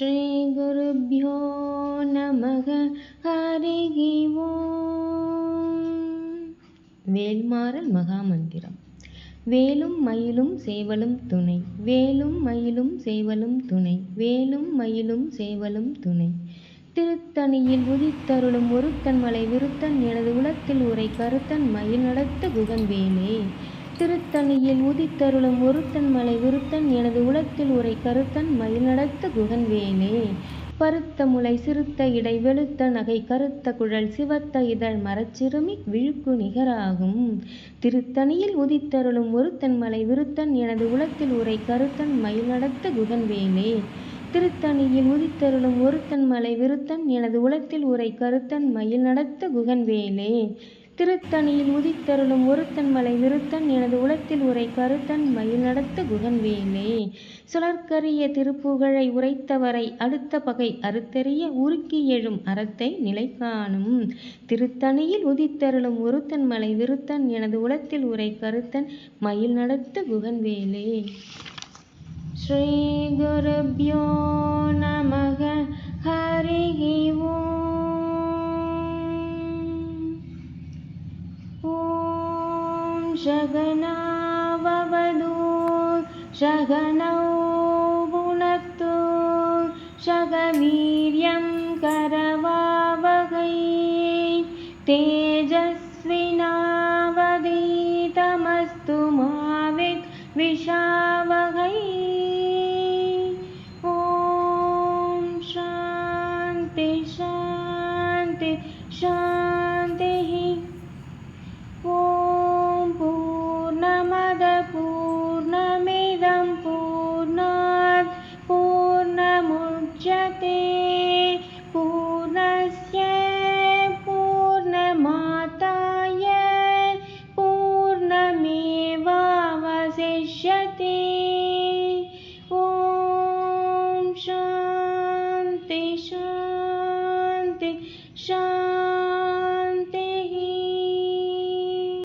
ஸ்ரீகுருभ्यो நமக. ஹரிகி ஓம். வேல்மாறல் மகாமந்திரம். வேலும் மயிலும் சேவலும் துணை. வேலும் மயிலும் சேவலும் துணை. வேலும் மயிலும் சேவலும் துணை. திருத்தணியில் உதித்தருளும் ஒருத்தன் மலை விருத்தன் எனது உலத்தில் உரை கருத்தன் மயில் நடத்த குகன் வேலே. திருத்தணியில் உதித்தருளும் ஒருத்தன் மலை விருத்தன் எனது உலத்தில் உரை கருத்தன் மயில் நடத்த குகன் வேலே பருத்த முளை சிறுத்த இடை வெளுத்த நகை கருத்த குழல் சிவத்த இதழ் மரச்சிறுமி விழுக்கு நிகராகும். திருத்தணியில் உதித்தருளும் ஒருத்தன் மலை விருத்தன் எனது உலத்தில் உரை கருத்தன் மயில் நடத்த குகன் வேலே திருத்தணியில் உதித்தருளும் ஒருத்தன் மலை விருத்தன் எனது உலத்தில் உரை கருத்தன் மயில் நடத்த குகன் வேலே திருத்தணியில் உதித்தருளும் ஒருத்தன் மலை விருத்தன் எனது உளத்தில் உரை கருத்தன் மயில் நடத்த குகன் வேலே சுழற்கரிய திருப்புகழை உரைத்தவரை அடுத்த பகை அறுத்தறிய உருக்கி எழும் அறத்தை நிலை காணும் திருத்தணியில் உதித்தருளும் ஒருத்தன் மலை விருத்தன் எனது உளத்தில் உரை கருத்தன் மயில் நடத்த குகன் வேலே. ஸ்ரீ குருபியோ நம ॐ शगनाववधू शगनौ भुनक्तु शगवीर्यं करवावहै तेजस्विनावधीतमस्तु मा विद्विषावहै ॐ शान्ति शान्ति शान्तिः पूर्णमुच्यते पूर्णस्य पूर्णमाताय पूर्णमेवावशिष्यते। ॐ शान्ति शान्ति शान्ति